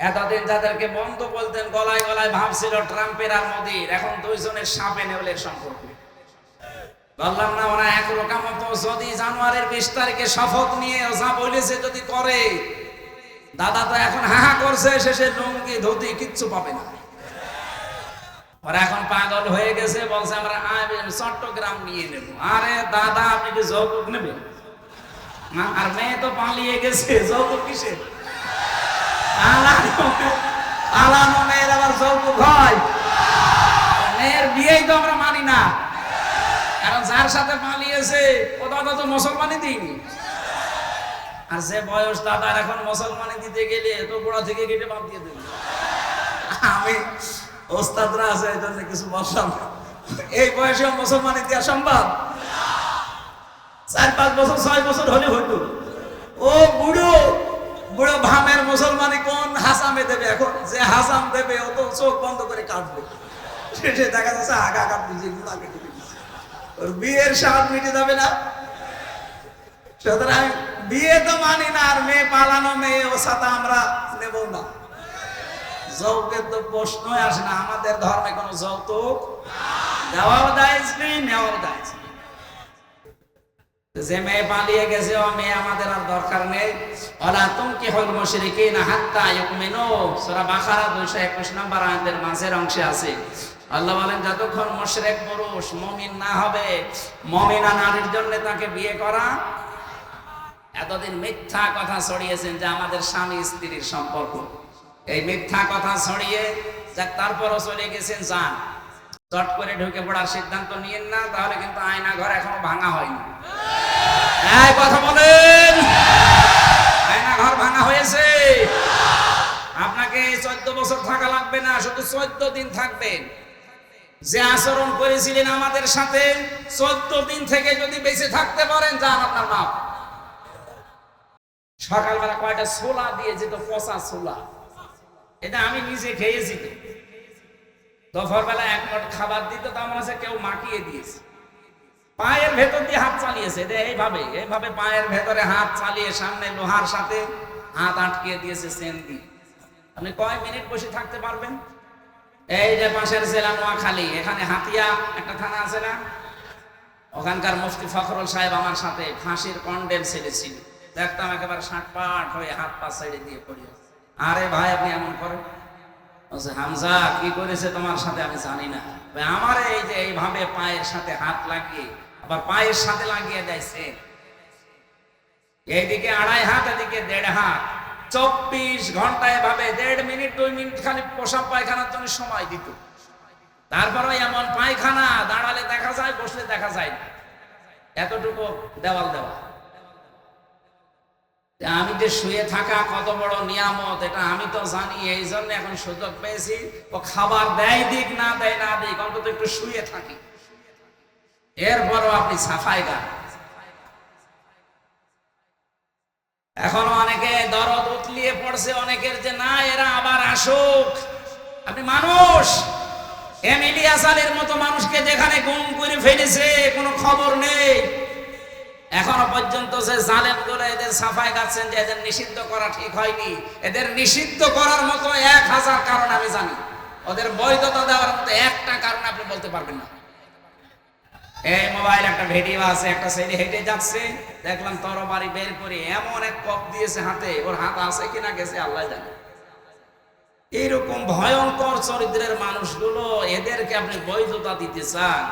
এতদিন যাদেরকে বন্ধ বলতেন, গলায় গলায় ভাবছিল ট্রাম্পের আর মোদির। এখন দুইজনের সাপে নেউলের সম্পর্ক। বললাম, না, ওরা এক রকম মতো যদি জানুয়ারির বিশ তারিখে শপথ নিয়ে যা বলেছে যদি করে, দাদা তো এখন হাহা করছে, শেষে লুঙ্গি, ধুতি, কিচ্ছু পাবে না। ওরা এখন পাগল হয়ে গেছে, বলছে, আমরা আইবেন চট্টগ্রাম নিয়ে নেব। আরে দাদা, আপনি কি যৌতুক নেবেন? না, আর মেয়ে তো পালিয়ে গেছে, যৌতুক কিসের? আবার যৌতুক হয়, মেয়ের বিয়েই তো আমরা মানি না। কারণ যার সাথে পালিয়েছে ও দাদা আর যে বয়স দাদার এখন মুসলমানি দিতে গেলে তো গোড়া থেকে কেটে বাদ দিয়ে দেবে। আমি ওস্তাদরা আছে কিছু বললাম এই বয়সে মুসলমানি দেওয়া সম্ভব? চার পাঁচ বছর, ছয় বছর হলে হইতো। ও বুড়ো! বুড়ো ভামের মুসলমানি কোন হাসামে দেবে এখন? যে হাসাম দেবে, ও তো চোখ বন্ধ করে কাটবে শেষে দেখা যাচ্ছে আগা আগা বুঝে গুলা কেটে ওর বিয়ের স্বাদ মিটে যাবে না। সুতরাং বিয়ে তো মানি না, আর মেয়ে পালানো মেয়ে ও সাথে আমরা নেব না। যৌকের তো প্রশ্নই আসে না, আমাদের ধর্মে কোনো যৌতুক দেওয়াও দায়জ নেই, নেওয়াও দায়জ নেই। যে মেয়ে পালিয়ে গেছে, ও মেয়ে আমাদের আর দরকার নেই। ওলা তুমকি হল মুশরিকিন হাত্তা ইউমিনু। সূরা বাকারা 221 নম্বর আয়াতের মাঝের অংশে আছে। আল্লাহ বলেন, যতক্ষণ মুশরিক পুরুষ মুমিন না হবে, মুমিনা নারীর জন্য তাকে বিয়ে করা এতদিন মিথ্যা কথা ছড়িয়েছেন যে আমাদের স্বামী স্ত্রীর সম্পর্ক। এই মিথ্যা কথা ছড়িয়ে যাক তারপরও চলে গেছেন যান চট করে ঢুকে পড়ার সিদ্ধান্ত নিয়েন না, তাহলে কিন্তু আয়না ঘর এখনও ভাঙা হয়নি। এই কথা বলেন। আয়না ঘর ভাঙা হয়েছে। আপনাকে চোদ্দ বছর থাকা লাগবে না, শুধু চোদ্দ দিন থাকবেন। যে আচরণ করেছিলেন আমাদের সাথে, চোদ্দ দিন থেকে যদি বেঁচে থাকতে পারেন, যান আপনার মাপ। সকালবেলা কয়টা ছোলা দিয়ে যেত পচা ছোলা। এটা আমি নিজে খেয়েছি তো। বেলা এক মট খাবার দিত তো আমার কাছে কেউ মাখিয়ে দিয়েছে। পায়ের ভেতর দিয়ে হাত চালিয়েছে এইভাবে এইভাবে পায়ের ভেতরে হাত চালিয়ে সামনে লোহার সাথে হাত আটকে দিয়েছে সেন দিয়ে আপনি কয় মিনিট বসে থাকতে পারবেন? এই যে পাশের জেলা নোয়াখালী, এখানে হাতিয়া একটা থানা আছে না? ওখানকার মুফতি ফখরুল সাহেব আমার সাথে ফাঁসির কন্ডেম ছেড়েছিল। দেখতাম একেবারে ষাট পাট হয়ে হাত পা ছেড়ে দিয়ে পড়ি আরে ভাই, আপনি এমন করেন? বলছে, হামজা, কি করেছে তোমার সাথে? আমি জানি না। আমার এই যে এইভাবে পায়ের সাথে হাত লাগিয়ে, আবার পায়ের সাথে লাগিয়ে দেয়ছে। এইদিকে আড়াই হাত, এদিকে দেড় হাত। চব্বিশ ঘণ্টা এভাবে, দেড় মিনিট, দুই মিনিট খালি পোশাক পায়খানার জন্য সময় দিত। তারপরে এমন পায়খানা, দাঁড়ালে দেখা যায়, বসলে দেখা যায় না। এতটুকু দেওয়াল দেওয়া। আমি যে শুয়ে থাকা কত বড় নিয়ামত, এটা আমি তো জানি, এই জন্য এখন সুযোগ পেয়েছি। ও খাবার দেয় দিক, না দেয় না দিক, অন্তত একটু শুয়ে থাকি। এরপরও আপনি সাফাই গান। এখনও অনেকে দরদ উতলিয়ে পড়ছে, অনেকের যে, না, এরা আবার আসুক। আপনি মানুষ। এমিলি আসালের মতো মানুষকে যেখানে গুম করে ফেলেছে, কোনো খবর নেই। এখনও পর্যন্ত যে জালেমগুলো এদের সাফাই গাচ্ছেন যে এদের নিষিদ্ধ করা ঠিক হয়নি, এদের নিষিদ্ধ করার মতো এক হাজার কারণ আমি জানি। ওদের বৈধতা দেওয়ার মতো একটা কারণ আপনি বলতে পারবেন না। এই মোবাইল একটা ভিডিও আছে, একটা ছেলে হেঁটে যাচ্ছে, দেখলাম তরবারি বের করে এমন এক কপ দিয়েছে হাতে, ওর হাত আছে কিনা গেছে আল্লাহ জানে। এইরকম ভয়ঙ্কর চরিত্রের মানুষগুলো এদেরকে আপনি বৈধতা দিতে চান